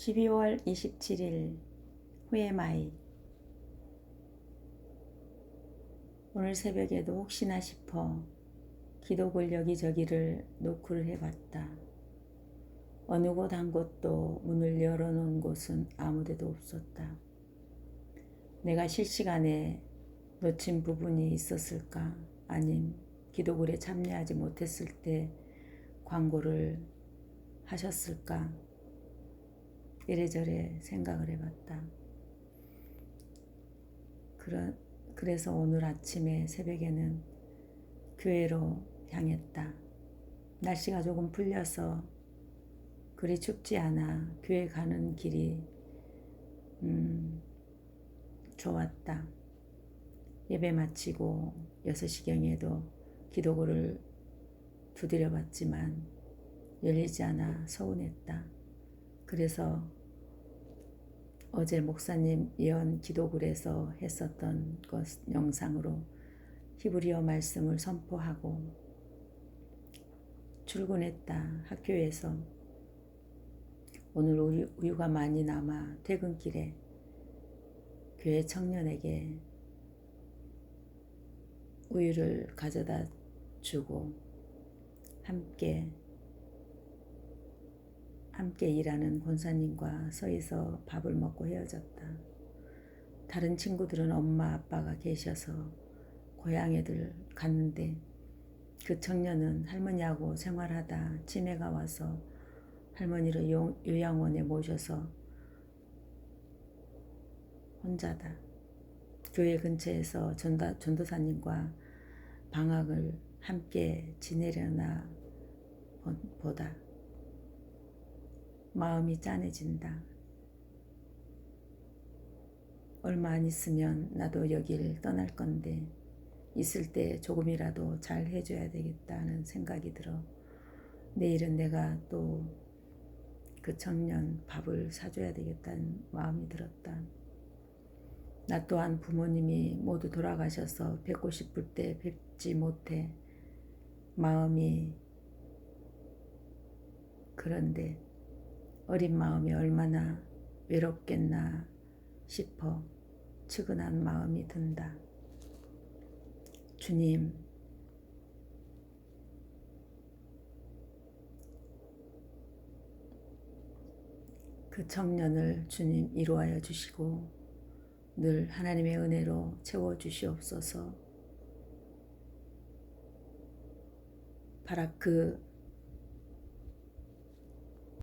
12월 27일 후에마이 오늘 새벽에도 혹시나 싶어 기도글 여기저기를 노크를 해봤다. 어느 곳 한 곳도 문을 열어놓은 곳은 아무데도 없었다. 내가 실시간에 놓친 부분이 있었을까? 아님 기도글에 참여하지 못했을 때 광고를 하셨을까? 이래저래 생각을 해봤다. 그러, 그래서 오늘 아침에 새벽에는 교회로 향했다. 날씨가 조금 풀려서 그리 춥지 않아 교회 가는 길이 음, 좋았다. 예배 마치고 6시경에도 기도고를 두드려 봤지만 열리지 않아 서운했다. 그래서 어제 목사님 예언 기도글에서 했었던 것 영상으로 히브리어 말씀을 선포하고 출근했다. 학교에서 오늘 우유, 우유가 많이 남아 퇴근길에 교회 청년에게 우유를 가져다 주고 함께 함께 일하는 권사님과 서에서 밥을 먹고 헤어졌다. 다른 친구들은 엄마 아빠가 계셔서 고향에들 갔는데 그 청년은 할머니하고 생활하다 치매가 와서 할머니를 요, 요양원에 모셔서 혼자다. 교회 근처에서 전다, 전도사님과 방학을 함께 지내려나 보다. 마음이 짠해진다. 얼마 안 있으면 나도 여길 떠날 건데 있을 때 조금이라도 잘 해줘야 되겠다는 생각이 들어 내일은 내가 또 그 청년 밥을 사줘야 되겠다는 마음이 들었다. 나 또한 부모님이 모두 돌아가셔서 뵙고 싶을 때 뵙지 못해 마음이 그런데 어린 마음이 얼마나 외롭겠나 싶어 측은한 마음이 든다. 주님, 그 청년을 주님 이루하여 주시고 늘 하나님의 은혜로 채워 주시옵소서. 바라 그